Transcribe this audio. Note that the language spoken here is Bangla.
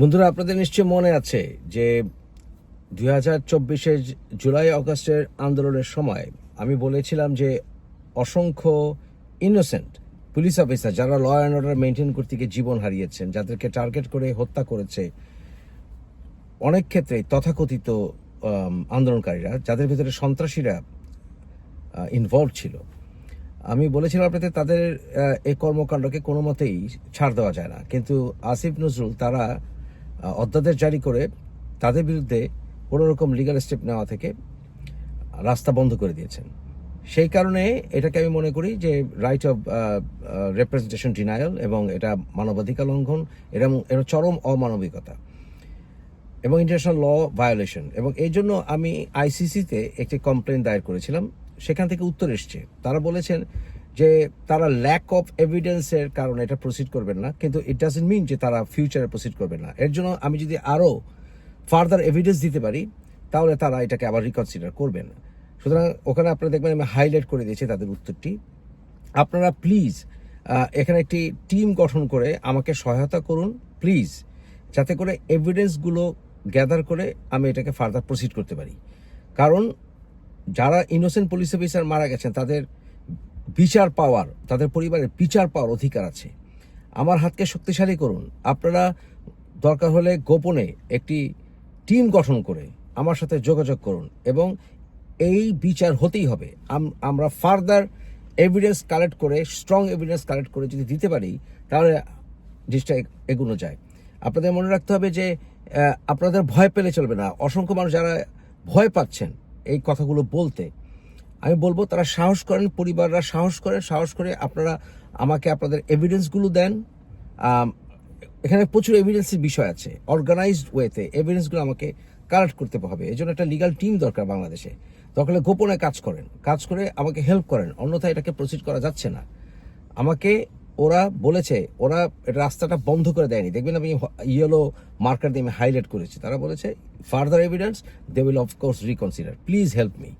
বন্ধুরা, আপনাদের নিশ্চয় মনে আছে যে দুই হাজার চব্বিশের জুলাই অগস্টের আন্দোলনের সময় আমি বলেছিলাম যে অসংখ্য ইনোসেন্ট পুলিশ অফিসার যারা ল অ্যান্ড অর্ডার মেনটেন করতে গিয়ে জীবন হারিয়েছেন, যাদেরকে টার্গেট করে হত্যা করেছে, অনেক ক্ষেত্রে তথাকথিত আন্দোলনকারীরা, যাদের ভিতরে সন্ত্রাসীরা ইনভলভ ছিল। আমি বলেছিলাম আপনাদের, তাদের এই কর্মকাণ্ডকে কোনো মতেই ছাড় দেওয়া যায় না। কিন্তু আসিফ নজরুল, তারা অধ্যাদেশ জারি করে তাদের বিরুদ্ধে কোনো রকম লিগাল স্টেপ নেওয়া থেকে রাস্তা বন্ধ করে দিয়েছেন। সেই কারণে এটাকে আমি মনে করি যে রাইট অফ রেপ্রেজেন্টেশন ডিনায়াল এবং এটা মানবাধিকার লঙ্ঘন এরকম এটা চরম অমানবিকতা এবং ইন্টারন্যাশনাল ল ভায়োলেশন এবং এই জন্য আমি আইসিসিতে একটি কমপ্লেন দায়ের করেছিলাম। সেখান থেকে উত্তর এসছে। তারা বলেছেন যে তারা ল্যাক অফ এভিডেন্সের কারণে এটা প্রসিড করবেন না, কিন্তু ইট ডাজেন্ট মিন যে তারা ফিউচারে প্রসিড করবেন না। এর জন্য আমি যদি আরও ফার্দার এভিডেন্স দিতে পারি, তাহলে তারা এটাকে আবার রিকনসিডার করবেন। সুতরাং ওখানে আপনারা দেখবেন আমি হাইলাইট করে দিয়েছি তাদের উত্তরটি। আপনারা প্লিজ এখানে একটি টিম গঠন করে আমাকে সহায়তা করুন প্লিজ যাতে করে এভিডেন্সগুলো গ্যাদার করে আমি এটাকে ফার্দার প্রসিড করতে পারি। কারণ যারা ইনোসেন্ট পুলিশ অফিসার মারা গেছেন, তাদের বিচার পাওয়ার, তাদের পরিবারের বিচার পাওয়ার অধিকার আছে। আমার হাতকে শক্তিশালী করুন। আপনারা দরকার হলে গোপনে একটি টিম গঠন করে আমার সাথে যোগাযোগ করুন এবং এই বিচার হতেই হবে। আমরা ফার্দার এভিডেন্স কালেক্ট করে স্ট্রং এভিডেন্স কালেক্ট করে যদি দিতে পারি, তাহলে জিনিসটা এগ- এগোনো যায়। আপনাদের মনে রাখতে হবে যে আপনাদের ভয় পেলে চলবে না। অসংখ্য মানুষ যারা ভয় পাচ্ছেন এই কথাগুলো বলতে আমি বলব তারা সাহস করেন, পরিবাররা সাহস করেন, সাহস করে আপনারা আমাকে আপনাদের এভিডেন্সগুলো দেন। এখানে প্রচুর এভিডেন্সের বিষয় আছে অর্গানাইজড ওয়েতে এভিডেন্সগুলো আমাকে কালেক্ট করতে হবে। এই জন্য একটা লিগাল টিম দরকার বাংলাদেশে। তখন গোপনে কাজ করেন, কাজ করে আমাকে হেল্প করেন, অন্যথায় এটাকে প্রসিড করা যাচ্ছে না। আমাকে ওরা বলেছে, ওরা রাস্তাটা বন্ধ করে দেয়নি। দেখবেন আমি ইয়েলো মার্কার দিয়ে আমি হাইলাইট করেছি। তারা বলেছে further evidence they will of course reconsider please help me